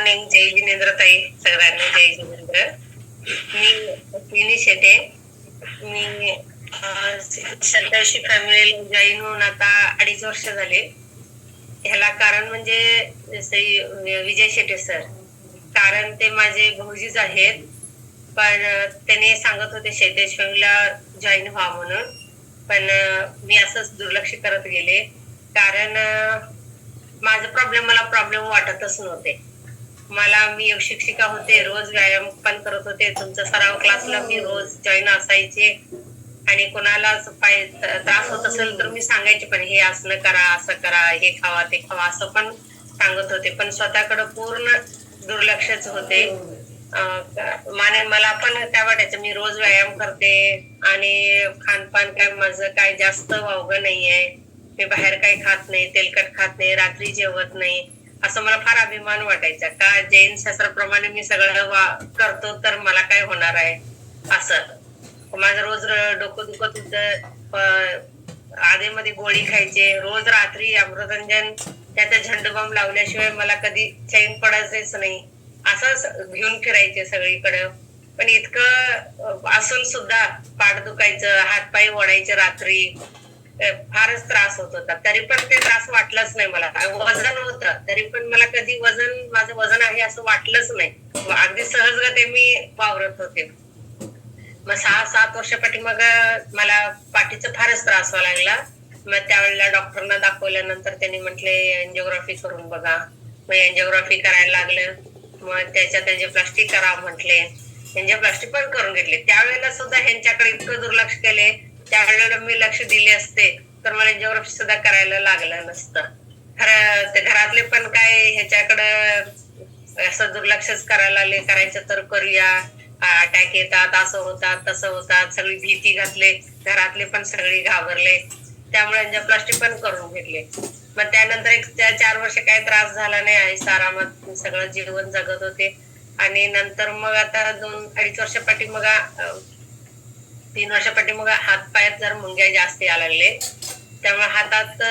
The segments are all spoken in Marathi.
मॉर्निंग जय जिनेंद्र ताई सगळ्यांना जय जिनेंद्र. मी पिनी शेटे. मी सत्याऐंशी फॅमिली जॉईन होऊन आता अडीच वर्ष झाले. ह्याला कारण म्हणजे विजय शेटे सर कारण ते माझे भाऊजीच आहेत. पण त्याने सांगत होते शेतेश फॅमिलीला जॉईन व्हा म्हणून. पण मी असंच दुर्लक्ष करत गेले. कारण माझा प्रॉब्लेम मला प्रॉब्लेम वाटतच नव्हते. मला मी शिक्षिका होते रोज व्यायाम पण करत होते. तुमचा सराव क्लासला मी रोज जॉईन असायचे. आणि कोणालाच पाय त्रास होत असेल तर मी सांगायचे पण हे असं करा असं करा हे खावा ते खावा असं पण सांगत होते. पण स्वतःकडे पूर्ण दुर्लक्षच होते. माने मला पण काय वाटायचं मी रोज व्यायाम करते आणि खानपान काय माझं काय जास्त वावगं नाहीये. मी बाहेर काही खात नाही तेलकट खात नाही रात्री जेवत नाही. असं मला फार अभिमान वाटायचा. का जैन शास्त्राप्रमाणे मी सगळं करतो तर मला काय होणार आहे? असं. माझं रोज डोकं दुखत होत. आधीमध्ये गोळी खायचे. रोज रात्री अमृतंजन त्याचा झंडूबाम लावल्याशिवाय मला कधी चैन पडायचंच नाही. असं घेऊन फिरायचे सगळीकडे. पण इतकं असून सुद्धा पाठ दुखायचं हातपाय ओढायचे रात्री. फारच त्रास होत होता. तरी पण ते त्रास वाटलंच नाही मला. वजन होत तरी पण मला कधी वजन माझं वजन आहे असं वाटलंच नाही. अगदी सहजगते मी वावरत होते. मग सहा सात वर्षापाठी मग मला पाठीचा फारच त्रास व्हायला लागला. मग त्यावेळेला डॉक्टरना दाखवल्यानंतर त्यांनी म्हटले एन्जिओग्राफी करून बघा. मग एन्जिओग्राफी करायला लागलं. मग त्याच्यात एन्जिओप्लास्टी करा म्हटले. एन्जिओप्लास्टी पण करून घेतले. त्यावेळेला सुद्धा ह्यांच्याकडे इतकं दुर्लक्ष केले. त्यावेळेला मी लक्ष दिले असते तर मला एन्जिओग्राफी सुद्धा करायला लागलं नसतं. खरं ते घरातले पण काय ह्याच्याकडं असं दुर्लक्षच करायला लागले करायचं तर करूया अटॅक येतात असं होतात तसं होतात सगळी भीती घातले घरातले पण सगळे घाबरले. त्यामुळे एन्जिओप्लास्टी पण करून घेतले. मग त्यानंतर एक चार वर्ष काही त्रास झाला नाही आई आरामात सगळं जीवन जगत होते. आणि नंतर मग आता दोन अडीच वर्षापाठी मग तीन वर्षापाठी मग हात पायात जर मुंग्या जास्त यायला लागले त्यामुळे हातात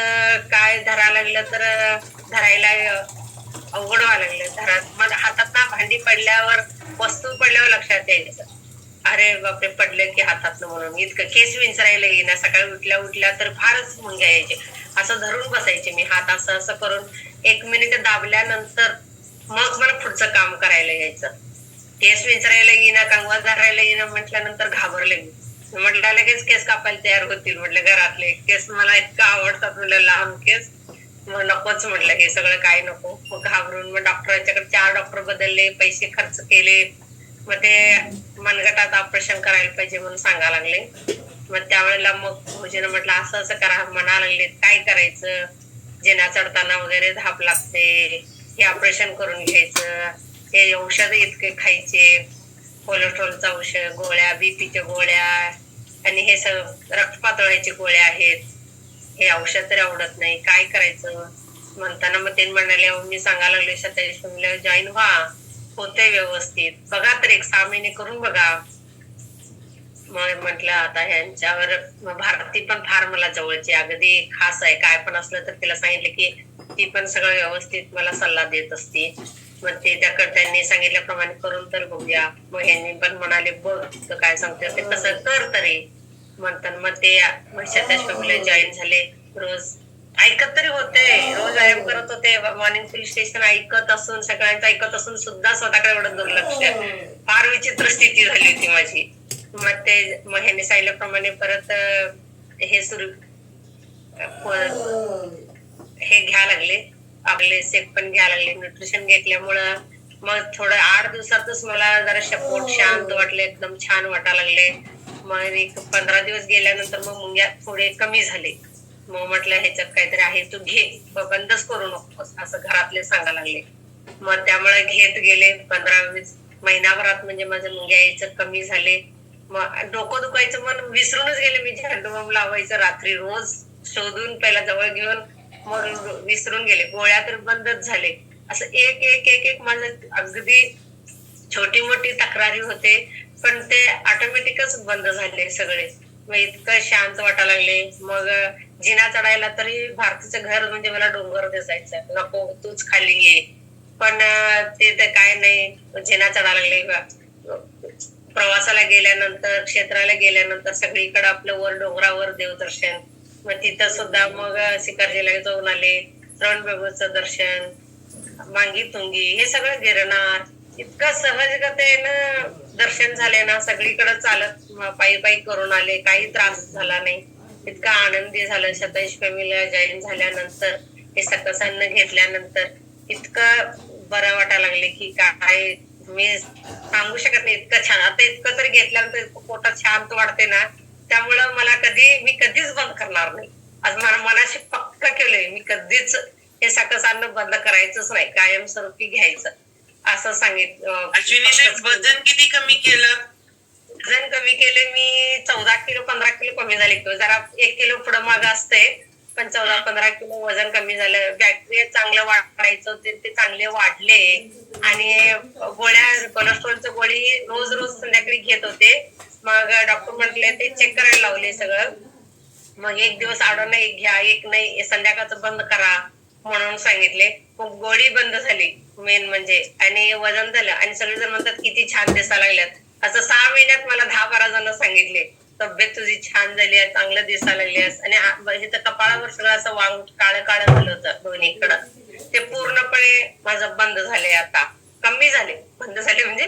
काय धरायला लागलं तर धरायला अवघड व्हायला लागलं. धरा मग हातात ना भांडी पडल्यावर वस्तू पडल्यावर लक्षात यायचं. अरे बापरे पडले की हातात म्हणून. इतकं केस विंचरायला येईना. सकाळी उठल्या उठल्या तर फारच मुंग्या यायचे. असं धरून बसायचे मी. हात असं असं करून एक मिनिट दाबल्यानंतर मग मला पुढचं काम करायला यायचं. केस विंचरायला येईना कंगवा धरायला येईना म्हटल्यानंतर घाबरले मी. म्हटलं लगेच केस कापायला तयार होतील. म्हटलं घरातले केस मला इतकं आवडतात. म्हटलं लांब केस. मग नकोच म्हटलं हे सगळं काय नको. मग घाबरून मग डॉक्टरांच्याकडे चार डॉक्टर बदलले पैसे खर्च केले. मग ते मनगटात ऑपरेशन करायला पाहिजे म्हणून सांगा लागले. मग त्यावेळेला मग भोजन म्हटलं असं असं करा. म्हणा लागले काय करायचं? जेना चढताना वगैरे धाप लागते हे ऑपरेशन करून घ्यायचं हे औषध इतके खायचे. कोलेस्ट्रॉलचं औषध गोळ्या बीपीच्या गोळ्या आणि हे सगळं रक्त गोळ्या आहेत. हे औषध तरी आवडत नाही. काय करायचं? म्हणताना मग ते म्हणाले मी सांगायला लागले सत्तावीस जॉईन व्हा. होते व्यवस्थित. बघा तर एक सहा महिने करून बघा. मग म्हटलं आता ह्यांच्यावर भारती पण फार मला जवळची अगदी खास आहे. काय पण असलं तर तिला सांगितलं की ती पण सगळं व्यवस्थित मला सल्ला देत असते. मग ते त्या त्यांनी सांगितल्याप्रमाणे करून तर बघूया. मग ह्यांनी पण म्हणाले बघ तर काय सांगते. ते कसं कर तरी. म्हणतात मग ते शताशला जॉईन झाले. रोज ऐकत तरी होते. रोज व्यायाम करत होते. मॉर्निंग पोलीस स्टेशन ऐकत असून सगळ्यांचं ऐकत असून सुद्धा स्वतःकडे एवढं दुर्लक्ष. फार विचित्र स्थिती झाली होती माझी. मग ते मग ह्यांनी सांगितल्याप्रमाणे परत हे सुरू हे घ्या लागले. आपले सेट पण घ्यायला लागले न्यूट्रिशन घेतल्यामुळं मग थोडं आठ दिवसातच मला जरा पोट शांत वाटले एकदम छान वाटायला लागले. मग एक पंधरा दिवस गेल्यानंतर मग मुंग्या थोडे कमी झाले. मग म्हटलं ह्याच्यात काहीतरी आहे तू घे बंदच करू नकोस असं घरातले सांगा लागले. मग त्यामुळे घेत गेले पंधरा वीस महिनाभरात म्हणजे माझं मुंग्या यायचं कमी झाले. मग डोकं दुखायचं मन विसरूनच गेले मी झेंडू लावायचं रात्री रोज शोधून पहिला जवळ घेऊन. मरून विसरून गेले. गोळ्या तर बंदच झाले. असं एक एक एक एक माझं अगदी छोटी मोठी तक्रारी होते. पण ते ऑटोमॅटिकच बंद झाले सगळे. मग इतकं शांत वाटायला लागले. मग जिना चढायला तरी भारतीचं घर म्हणजे मला डोंगर दिसायचं. नको तूच खाली ये. पण ते तर काय नाही. जिना चढायला लागले. प्रवासाला गेल्यानंतर क्षेत्राला गेल्यानंतर सगळीकडे आपलं वर डोंगरावर देवदर्शन. मग तिथं सुद्धा मग सिकारजीला जाऊन आले. श्रवणबाबूचं दर्शन मांगी तुंगी हे सगळं गिरणार इतकं सहजगतेनं दर्शन झाले ना सगळीकडे चालत पायी पायी करून आले. काही त्रास झाला नाही. इतका आनंदी झालं. शतश फॅमिलीला जॉईन झाल्यानंतर हे सकसांना घेतल्यानंतर इतकं बरं वाटायला लागले की काय मी सांगू शकत नाही. इतकं छान आता इतकं तरी घेतल्यानंतर इतकं पोटात शांत वाटते ना त्यामुळं मला कधी मी कधीच बंद करणार नाही. आज मला मनाशी पक्क केलंय मी कधीच हे सकस अन्न बंद करायचंच नाही कायमस्वरूपी घ्यायचं. असं सांगितलं वजन किती कमी केलं? वजन कमी केले मी चौदा किलो पंधरा किलो कमी झाले. किंवा जरा एक किलो पुढं माग असते पण चौदा पंधरा किलो वजन कमी झालं. बॅक्टेरिया चांगलं वाढायचं ते ते चांगले वाढले. आणि गोळ्या कोलेस्ट्रॉलचं गोळी रोज रोज संध्याकाळी घेत होते. मग डॉक्टर म्हटले ते चेक करायला लावले सगळं. मग एक दिवस आडवणं एक घ्या. एक नाही संध्याकाळचं बंद करा म्हणून सांगितले. मग गोळी बंद झाली मेन म्हणजे. आणि वजन झालं. आणि सगळेजण म्हणतात किती छान दिसायला लागल्यात. असं सहा महिन्यात मला दहा बारा जण सांगितले. तब्येत तुझी छान झाली आहे चांगलं दिसायला आहेस. आणि आ- इथं कपाळावर सगळं असं वांग काळं काळं झालं होतं दोन्हीकडं ते पूर्णपणे माझं बंद झाले आता. कमी झाले. बंद झाले म्हणजे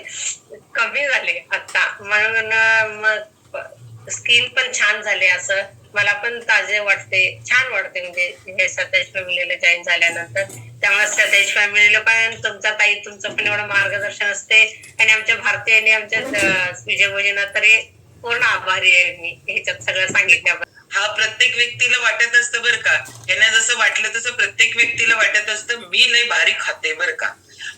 कमी झाले आता. म्हणून मग स्किन पण छान झाले असं. मला पण ताजे वाटते छान वाटते म्हणजे हे सतेज फॅमिलीला जॉईन झाल्यानंतर. त्यामुळे सतेज फॅमिलीला पण तुमचा ताई तुमचं पण एवढं मार्गदर्शन असते. आणि आमच्या भारतीय आणि आमच्या विजय भोजना तरी पूर्ण आभारी आहे मी ह्याच्यात सगळं सांगितल्याबद्दल. हा प्रत्येक व्यक्तीला वाटत असतं बरं का. यांना जसं वाटलं तसं प्रत्येक व्यक्तीला वाटत असतं मी लय भारी खाते बरं का.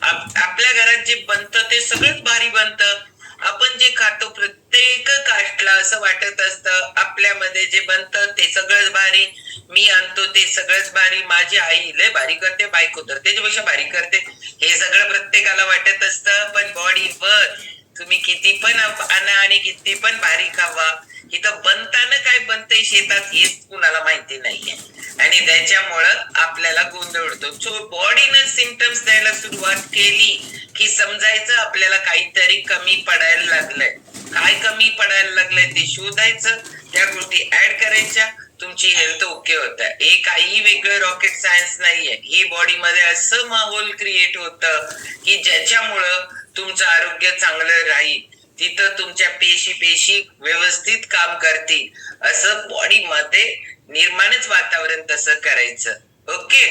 आपल्या घरात जे बनतं ते सगळंच भारी बनतं. आपण जे खातो प्रत्येक कास्टला असं वाटत असतं आपल्यामध्ये जे बनतं ते सगळंच भारी. मी आणतो ते सगळंच भारी. माझी आई लय भारी करते बायको तर त्याच्यापेक्षा भारी करते. हे सगळं प्रत्येकाला वाटत असतं पण बॉडीवर तुम्ही किती पण आणा आणि किती पण भारी खावा. इथं बनताना काय बनतंय शेतात हेच कुणाला माहिती नाहीये. आणि त्याच्यामुळं आपल्याला गोंधळ होतो सो बॉडीनं सिमटम्स द्यायला सुरुवात केली की समजायचं आपल्याला काहीतरी कमी पडायला लागलंय. काय कमी पडायला लागलंय ते शोधायचं. त्या गोष्टी ऍड करायच्या. तुमची हेल्थ ओके होत हे काही वेगळं रॉकेट सायन्स नाहीये. हे बॉडीमध्ये असं माहोल क्रिएट होतं की ज्याच्यामुळं तुमचं आरोग्य चांगलं राहील. तिथं तुमच्या पेशी पेशी व्यवस्थित काम करतील. असं बॉडीमध्ये निर्माणच वातावरण तसं करायचं. ओके